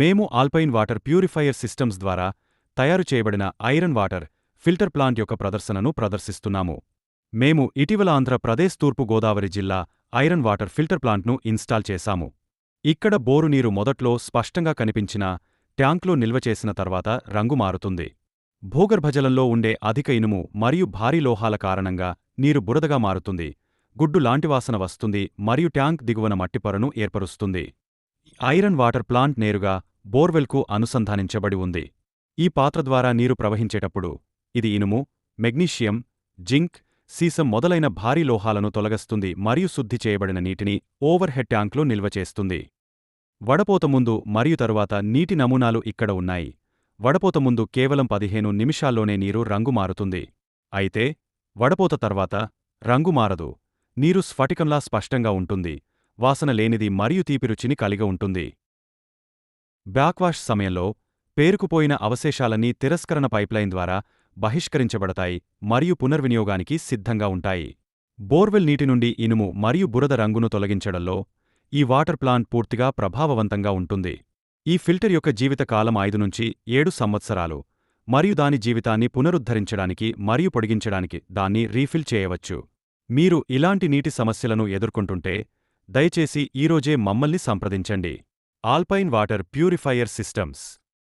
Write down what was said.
మేము alpine water purifier systems ద్వారా తయారు చేయబడిన ఐరన్ వాటర్ ఫిల్టర్ ప్లాంట్ యొక్క ప్రదర్శనను ప్రదర్శిస్తున్నాము. మేము ఇటీవల ఆంధ్రప్రదేశ్ తూర్పు గోదావరి జిల్లా ఐరన్ వాటర్ ఫిల్టర్ ప్లాంట్ను ఇన్స్టాల్ చేశాము. ఇక్కడ బోరు నీరు మొదట్లో స్పష్టంగా కనిపించినా ట్యాంక్లో నిల్వ చేసిన తర్వాత రంగు మారుతుంది. భూగర్భజలంలో ఉండే అధిక ఇనుము మరియు భారీ లోహాల కారణంగా నీరు బురదగా మారుతుంది. గుడ్డు లాంటి వాసన వస్తుంది మరియు ట్యాంక్ దిగువన మట్టిపొరను ఏర్పరుస్తుంది. ఐరన్ వాటర్ ప్లాంట్ నేరుగా బోర్వెల్కు అనుసంధానించబడి ఉంది. ఈ పాత్ర ద్వారా నీరు ప్రవహించేటప్పుడు ఇది ఇనుము మెగ్నీషియం జింక్ సీసం మొదలైన భారీ లోహాలను తొలగస్తుంది మరియు శుద్ధి చేయబడిన నీటిని ఓవర్ హెడ్ ట్యాంక్లో నిల్వచేస్తుంది వడపోత ముందు మరియు తరువాత నీటి నమూనాలు ఇక్కడ ఉన్నాయి. వడపోత ముందు కేవలం పదిహేను నిమిషాల్లోనే నీరు రంగు మారుతుంది. అయితే వడపోత తర్వాత రంగు మారదు. నీరు స్ఫటికంలా స్పష్టంగా ఉంటుంది. వాసన లేనిది మరియు తీపి రుచిని కలిగి ఉంటుంది. బ్యాక్వాష్ సమయంలో పేరుకుపోయిన అవశేషాలన్నీ తిరస్కరణ పైప్లైన్ ద్వారా బహిష్కరించబడతాయి మరియు పునర్వినియోగానికి సిద్ధంగా ఉంటాయి. బోర్వెల్ నీటి నుండి ఇనుము మరియు బురద రంగును తొలగించడంలో ఈ వాటర్ ప్లాంట్ పూర్తిగా ప్రభావవంతంగా ఉంటుంది. ఈ ఫిల్టర్ యొక్క జీవితకాలం ఐదు నుంచి ఏడు సంవత్సరాలు మరియు దాని జీవితాన్ని పునరుద్ధరించడానికి మరియు పొడిగించడానికి దాన్ని రీఫిల్ చేయవచ్చు. మీరు ఇలాంటి నీటి సమస్యలను ఎదుర్కొంటుంటే దయచేసి ఈరోజే మమ్మల్ని సంప్రదించండి. Alpine water purifier systems.